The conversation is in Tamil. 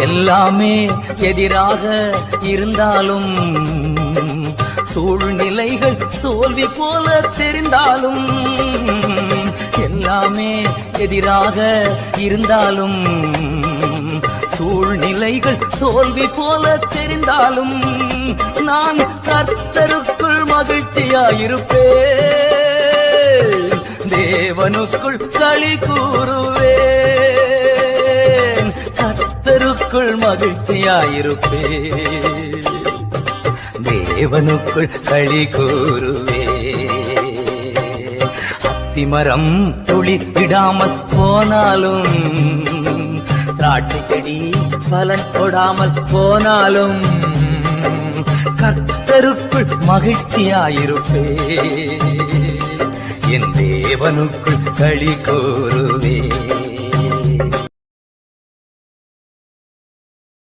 எல்லாமே எதிராக இருந்தாலும் சூழ்நிலைகள் தோல்வி போல தெரிந்தாலும் எல்லாமே எதிராக இருந்தாலும் சூழ்நிலைகள் தோல்வி போல தெரிந்தாலும் நான் கர்த்தருக்குள் மகிழ்ச்சியாயிருப்பேன். தேவனுக்குள் களி கூறும் கர்த்தருக்குள் மகிழ்ச்சியாயிருப்பே. தேவனுக்குள் களி கூறுவே. அத்திமரம் துளித்திடாமல் போனாலும் திராட்சை செடி பலன் கொடாமல் போனாலும் கர்த்தருக்குள் மகிழ்ச்சியாயிருப்பே. என் தேவனுக்குள் களி கூறுவே.